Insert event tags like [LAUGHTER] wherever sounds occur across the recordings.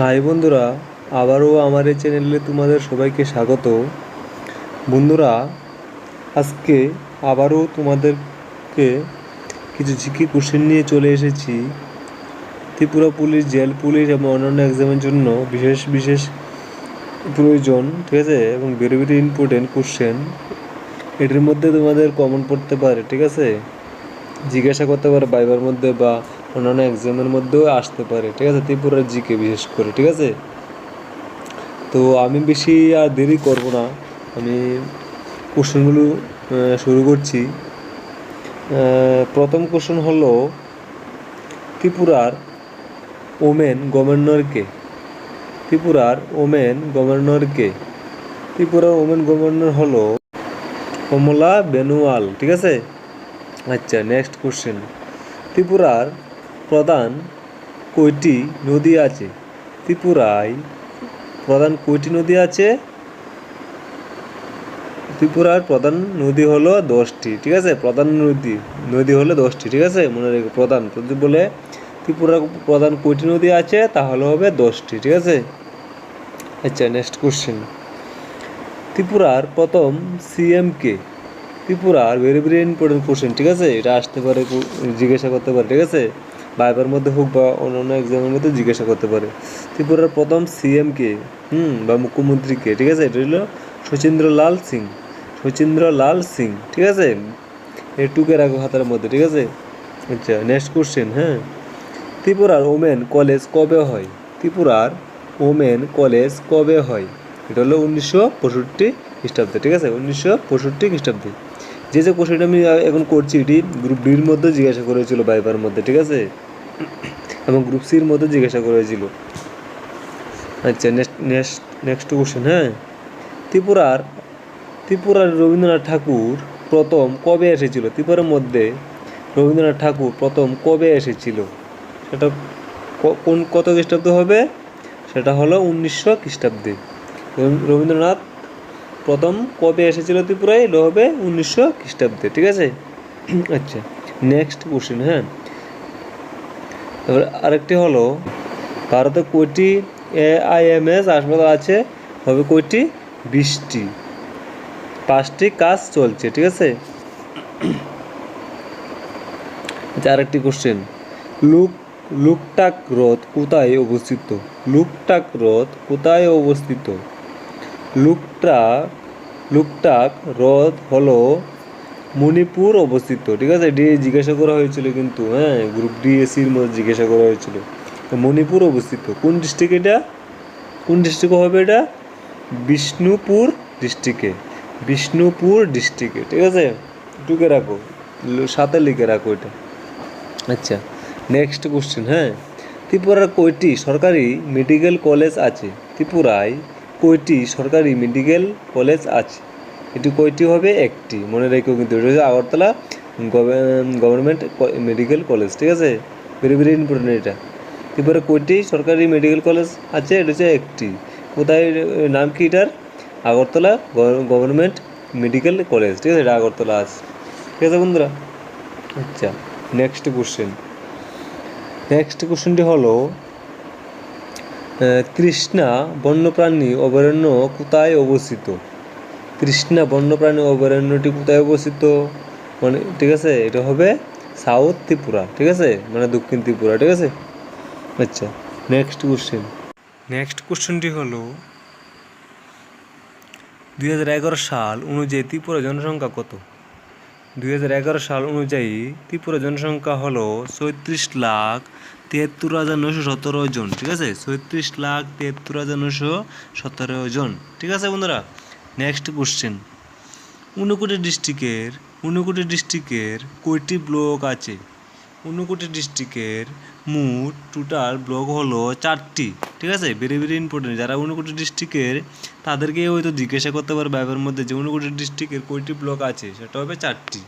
High বন্ধুরা, আবারও আমার এই চ্যানেলে তোমাদের সবাইকে স্বাগত। বন্ধুরা, আজকে আবারও তোমাদেরকে কিছু জিকে কোশ্চেন নিয়ে চলে এসেছি। ত্রিপুরা পুলিশ, জেল পুলিশ এবং অন্যান্য এক্সামের জন্য বিশেষ বিশেষ প্রয়োজন, ঠিক আছে? এবং ভেরি ভেরি ইম্পর্টেন্ট কোশ্চেন এটির মধ্যে তোমাদের কমন পড়তে পারে, ঠিক আছে? জিজ্ঞাসা করতে পারে বাইবার মধ্যে বা অন্যান্য এক্সামের মধ্যেও আসতে পারে, ঠিক আছে? ত্রিপুরার জিকে বিশেষ করে, ঠিক আছে? তো আমি বেশি আর দেরি করব না। আমি কোশ্চেনগুলো শুরু করছি। প্রথম কোশ্চেন হলো, ত্রিপুরার ওমেন গভর্নরকে, ত্রিপুরার ওমেন গভর্নরকে, ত্রিপুরার ওমেন গভর্নর হলো কমলা বেনুয়াল, ঠিক আছে? আচ্ছা নেক্সট কোশ্চেন ত্রিপুরার প্রধান কয়টি নদী আছে? ত্রিপুরায় প্রধান কয়টি নদী আছে? ত্রিপুরার প্রধান নদী হলো দশটি, ঠিক আছে? প্রধান নদী নদী হলো দশটি, ঠিক আছে? মনে রেখো, প্রধান। যদি বলে ত্রিপুরার প্রধান কয়টি নদী আছে, তাহলে হবে দশটি, ঠিক আছে? আচ্ছা নেক্সট কোশ্চেন ত্রিপুরার প্রথম সিএম কে ত্রিপুরার ভেরি ভেরি ইম্পর্টেন্ট কোশ্চেন ঠিক আছে? এটা আসতে পারে, জিজ্ঞাসা করতে পারে, ঠিক আছে? বাইবার মধ্যে হোক বা অন্যান্য এক্সামের মধ্যে জিজ্ঞাসা করতে পারে। ত্রিপুরার প্রথম সিএম কে, হুম, বা মুখ্যমন্ত্রী কে, ঠিক আছে? এটা হলো শচীন্দ্র লাল সিং। শচীন্দ্র লাল সিং, ঠিক আছে? টুকে রাখো হাতের মধ্যে, ঠিক আছে? আচ্ছা নেক্সট কোশ্চেন হ্যাঁ? ত্রিপুরার ওমেন কলেজ কবে হয়? ত্রিপুরার ওমেন কলেজ কবে হয়? এটা হলো উনিশশো পঁয়ষট্টি খ্রিস্টাব্দে, ঠিক আছে? উনিশশো পঁয়ষট্টি খ্রিস্টাব্দে। যে যে কোশ্চেনটা আমি এখন করছি, এটি গ্রুপ ডির মধ্যে জিজ্ঞাসা করেছিল বাইবার মধ্যে, ঠিক আছে? এবং গ্রুপ সির মধ্যে জিজ্ঞাসা করেছিল। আচ্ছা নেক্সট নেক্সট নেক্সট কোশ্চেন হ্যাঁ? ত্রিপুরার ত্রিপুরার রবীন্দ্রনাথ ঠাকুর প্রথম কবে এসেছিল? ত্রিপুরার মধ্যে রবীন্দ্রনাথ ঠাকুর প্রথম কবে এসেছিল? সেটা কোন, কত খ্রিস্টাব্দ হবে? সেটা হলো উনিশশো খ্রিস্টাব্দে। রবীন্দ্রনাথ প্রথম কবে এসেছিল ত্রিপুরায়? এটা হবে উনিশশো খ্রিস্টাব্দে, ঠিক আছে? [CLEARS THROAT] আচ্ছা নেক্সট কোশ্চেন হ্যাঁ। এবার আরেকটি হলো, ভারতে কয়টি এআইএমএস হাসপাতাল আছে? হবে কয়টি? বিশটি। পাঁচটি কাজ চলছে, ঠিক আছে? [CLEARS THROAT] আচ্ছা আরেকটি কোশ্চেন লুক, লুকটাক হ্রদ কোথায় অবস্থিত? লুকটাক হ্রদ কোথায় অবস্থিত? লুকটা লুকটাক হ্রদ হলো মণিপুর অবস্থিত, ঠিক আছে? ডি জিজ্ঞাসা করা হয়েছিল কিন্তু হ্যাঁ গ্রুপ ডি এসির মধ্যে জিজ্ঞাসা করা হয়েছিল। মণিপুর অবস্থিত, কোন ডিস্ট্রিক্ট এটা? কোন ডিস্ট্রিক্ট হবে এটা? বিষ্ণুপুর ডিস্ট্রিক্টে বিষ্ণুপুর ডিস্ট্রিক্টে ঠিক আছে? টুকে রাখো সাথে লিখে রাখো এটা। আচ্ছা নেক্সট কোশ্চেন হ্যাঁ? ত্রিপুরার কয়টি সরকারি মেডিকেল কলেজ আছে? ত্রিপুরায় কয়টি সরকারি মেডিকেল কলেজ আছে? এটি কয়টি হবে? একটি। মনে রেখেও কিন্তু এটা হচ্ছে আগরতলা গভর্নমেন্ট মেডিকেল কলেজ ঠিক আছে? ভেরি ভেরি ইম্পর্টেন্ট এটা। ত্রিপুরা কয়টি সরকারি মেডিকেল কলেজ আছে? এটা হচ্ছে একটি। কোথায় নাম কি এটার? আগরতলা গভর্নমেন্ট মেডিকেল কলেজ ঠিক আছে? এটা আগরতলা আছে। ঠিক আছে বন্ধুরা? আচ্ছা নেক্সট কোশ্চেন নেক্সট কোশ্চেনটি হলো কৃষ্ণা বন্যপ্রাণী অভয়ারণ্য কোথায় অবস্থিত? কৃষ্ণা বন্যপ্রাণী অভয়ারণ্যটি কোথায় অবস্থিত? মানে ঠিক আছে, এটা হবে সাউথ ত্রিপুরা, ঠিক আছে? মানে দক্ষিণ ত্রিপুরা, ঠিক আছে? আচ্ছা নেক্সট কোশ্চেন নেক্সট কোশ্চেনটি হলো, দুই হাজার এগারো সাল অনুযায়ী ত্রিপুরা জনসংখ্যা কত? দুই হাজার এগারো সাল অনুযায়ী ত্রিপুরা জনসংখ্যা হলো চৌত্রিশ লাখ তিয়াত্তর হাজার নশো সতেরো জন, ঠিক আছে? চৌত্রিশ লাখ তিয়াত্তর হাজার নশো সতেরো জন, ঠিক আছে বন্ধুরা? নেক্সট কোশ্চেন ঊনকোটি ডিস্ট্রিক্টের ঊনকোটি ডিস্ট্রিক্টের কয়টি ব্লক আছে? ঊনকোটি ডিস্ট্রিক্টের মোট টোটাল ব্লক হলো চারটি, ঠিক আছে? ভেরি ভেরি ইম্পর্টেন্ট যারা ঊনকোটি ডিস্ট্রিক্টের, তাদেরকে হয়তো জিজ্ঞাসা করতে পারবে বাইবের মধ্যে যে ঊনকোটি ডিস্ট্রিক্টের কয়টি ব্লক আছে, সেটা হবে চারটি।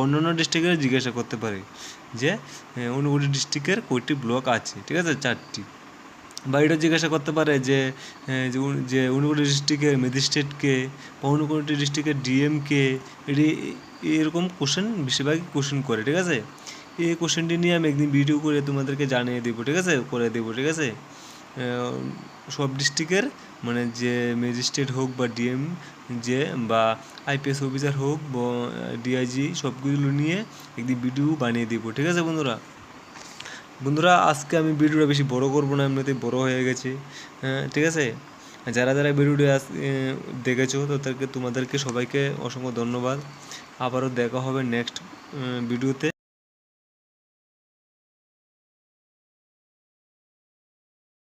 অন্যান্য ডিস্ট্রিক্টের জিজ্ঞাসা করতে পারে যে ঊনকোটি ডিস্ট্রিক্টের কয়টি ব্লক আছে, ঠিক আছে, চারটি। বা এটা জিজ্ঞাসা করতে পারে যে যে ঊনকোটি ডিস্ট্রিক্টের ম্যাজিস্ট্রেটকে বা ঊনকোটি ডিস্ট্রিক্টের ডিএমকে এটি এরকম কোশ্চেন বেশিরভাগই কোশ্চেন করে, ঠিক আছে? এই কোশ্চেনটি নিয়ে আমি একদিন ভিডিও করে তোমাদেরকে জানিয়ে দেবো, ঠিক আছে? করে দেবো, ঠিক আছে? সব ডিস্ট্রিক্টের মানে যে ম্যাজিস্ট্রেট হোক বা ডিএম যে বা আইপিএস অফিসার হোক বা ডিআইজি সবগুলো নিয়ে একদিন ভিডিও বানিয়ে দিব ঠিক আছে বন্ধুরা? বন্ধুরা আজকে আমি ভিডিওটা বেশি বড় করব না এমনিতেই বড় হয়ে গেছে হ্যাঁ, ঠিক আছে? যারা যারা ভিডিওটি আজ দেখেছ তাদেরকে তোমাদেরকে সবাইকে অসংখ্য ধন্যবাদ। আবারও দেখা হবে নেক্সট ভিডিওতে।